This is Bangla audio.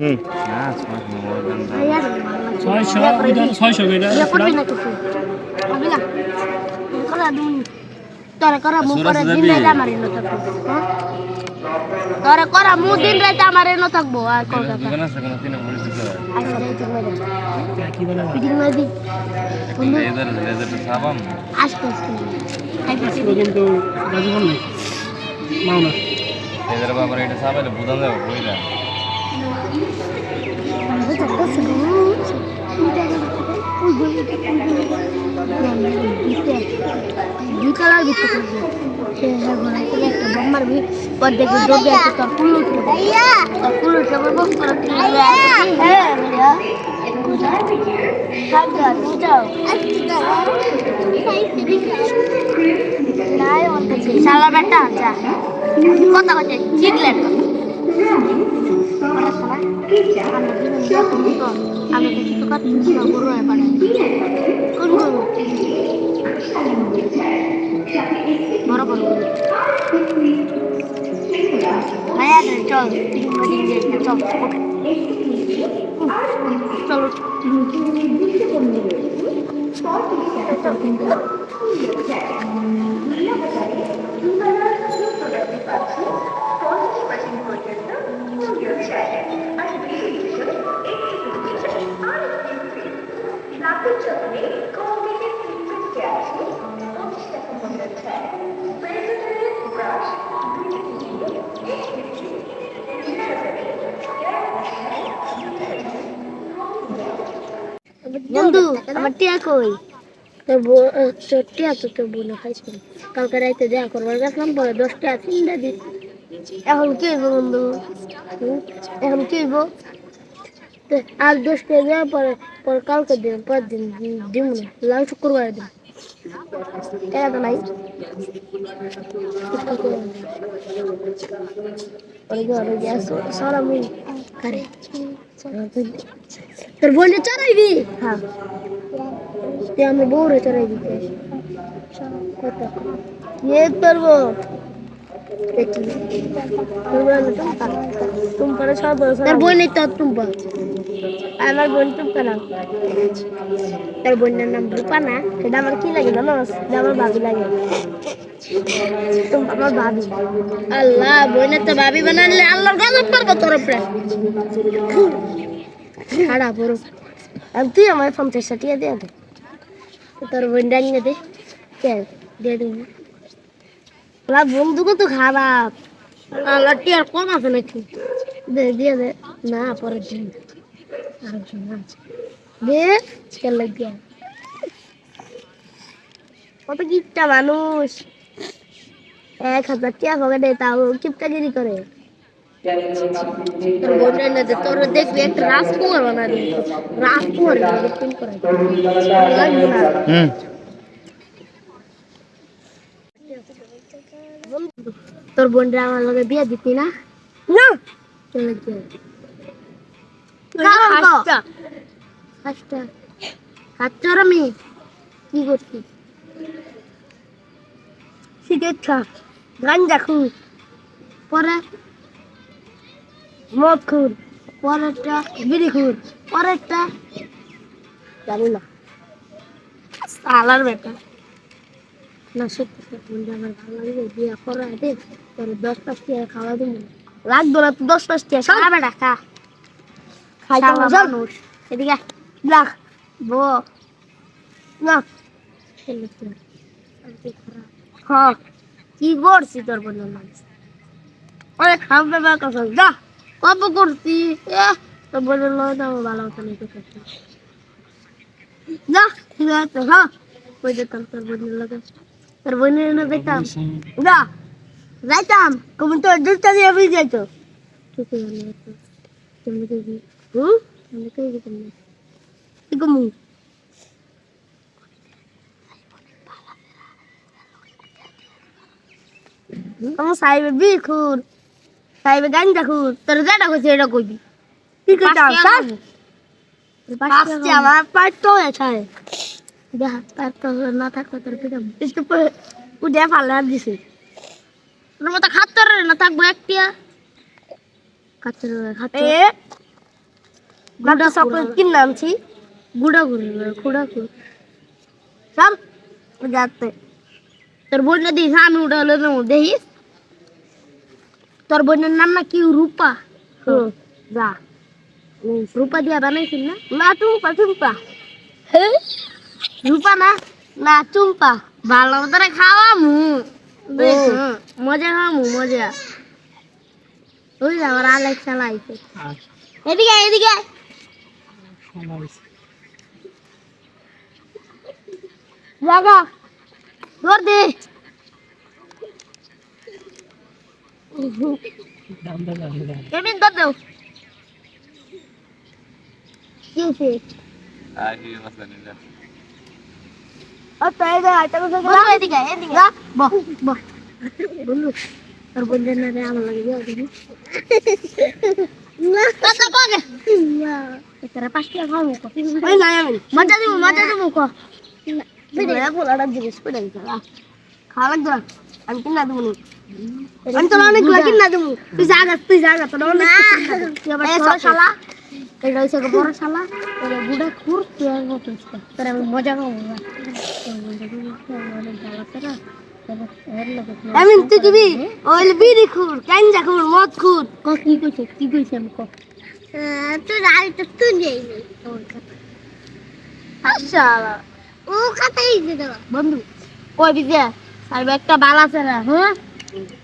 হুম এটা ইয়ে না না তোরা করা মু করে দিন রাত আমার এনে থাকব হ্যাঁ? তোরা করা মু দিন রাত আমার এনে থাকব আর কলকাতা আচ্ছা রাইতে মেরে কি বলে দিন মেরে বন্ধু আস্তে আস্তে খাইতেছি কিন্তু রাজীবন নেই মাওনা দুই কালার ভিতরে থাকবে সে ঘোড়ায় করে একটা দৌড়ে আছে তোর কুল আমি কিছু না গরু পারে কোন গরু বড় বড় ভাইয়া চল মাদি চল চলো আমার টিয়া কই? তোর টিয়া তো বোনে খাইছিল কালকে রাইতে দেখা করবার গেছিলাম পরে দশটা তিনটা দিন এখন কি হইব বন্ধু? এখন কি হইব? আর দশটা দেওয়ার পরে পরে কালকে দিন পরের দিন দিব না লাল শুক্রবার দিন। টাকা তো নাই। সারা মুই করে তোর বোনে চড়াইবি? হ্যাঁ। তুই আমি বউরে চড়াইবি কত ইয়ে করব দেখি। টুম্পারে সব তোর বোন তো টুম্পা। আমার বোন টুম্পা না তোর বোনের নাম রূপা না। সেটা আমার কি লাগে জানো? সেটা আমার ভাবি লাগে। আমার ভাবি। আল্লাহ বোনের তো ভাবি বানালে আল্লাহর গজব পারব তোর উপরে। ছাড়া বড় তুই আমার পঞ্চাশ ষাটিয়া দিয়ে দে। তোর বোন ডাঙিয়ে দে। কে দিয়ে দেবো। ওরা বন্ধু কত খারাপ। আল্লাহটি আর কম আছে নাকি? দে, দিয়ে দে। না, পরের দিন। আরেকজন আছে। দে কে লাগিয়া কত কিপটা মানুষ। এক হাজার টাকা দে তাও কিপটাগিরি করে। তোর বোনটা না তোর দেখবি একটা রাজকুমার বানাবি রাজকুমার হুম তোর বোনটা আমার লগে বিয়ে দিতি না না চলে গিয়ে হাসটা হাসটা আমি কি করছি খা গাঞ্জা খুর পরে মদ খুর পরেরটা বিড়ি খুর পরেরটা জানি না সালার বেটা না সত্যি আমার ভালো লাগে বিয়ে করা দে তোর দশ পাঁচ টাকা খাওয়া দিব লাগতো না তো দশ পাঁচ টাকা সারা বেটা খা। খাইতে মানুষ। এদিকে বো। না। হ্যাঁ। কি করছি তোর বোনের মানুষ? ওরে খাবে বা কথা যা। কব করছি। বোনের আমার ভালো হতো না তো যা ঠিক আছে হ্যাঁ কই যেতাম তোর বোনের লগে। তোর বোনের এনে দেখতাম? যা, যাইতাম। কখন তোর দুধটা দিয়ে বুঝে যাইতো। ঠিক আছে তুমি দেখবি হুম আমি কই দিতাম না কি আমার সাহেবের বি খুর সাহেবের গাঞ্জা খুর তোর যেটা কইছে এটা কইবি কি কইতাম স্যার পাঁচটি আমার পাঁচটাও আছে দেখ তার তো না থাকলে তোর পিতাম একটু উঠে ফালে দিছে তোর মতো খাত্তর না থাকব একটিয়া খাত্তর খাত্তর গুড়া চকলেট কিনে আনছি গুড়া গুড় গুড়া গুড় চল যাতে তোর বোনের দিস আমি উঠে হলো নেব দেখিস তোর বোনের নাম না কি রূপা যা। রূপা দিয়া বানাইছিস না? না টুম্পা টুম্পা রূপা না? না টুম্পা ভালো করে খাওয়া মু মজা খাওয়া মু মজা। ওই যে আমার আলেক চালাইছে এদিকে আয়, এদিকে আয়। জাগা। ধর দে। দাম দাম দাম দাম। এমনি ধর দেও কি হয়েছে আচ্ছা এই যে আইটা কথা বল এদিকে আয়, এদিকে যা বহ বহ বন্ধু তোর বন্ধুর না রে আমার লাগে যাও দেখি না কথা কগে তোরা পাঁচ টাকা খাও মুখো ওই নাই আমি মজা দিব মজা দিব মুখো বিড়ে পোলাটা জিজ্ঞেস করে দিতে খাওয়া লাগবে না আমি কিনা নি আমি তো অনেকগুলো কিনা দেবো। তুই জাগা তুই জাগা তোর অনেক শালা। এটা হচ্ছে একটা বড় শালা বুড়া খুর তুই তোর আমি মজা খাব আমি তুই দিবি ওই বিড়ি খুর খুর মদ খুর। ক কি কইছে কি কইছে আমি ক? তুই আর তো তুই নেই। আচ্ছা ও কথাই দিতে বন্ধু কই দিছে? আর একটা বাল আছে না হ্যাঁ? Mm-hmm.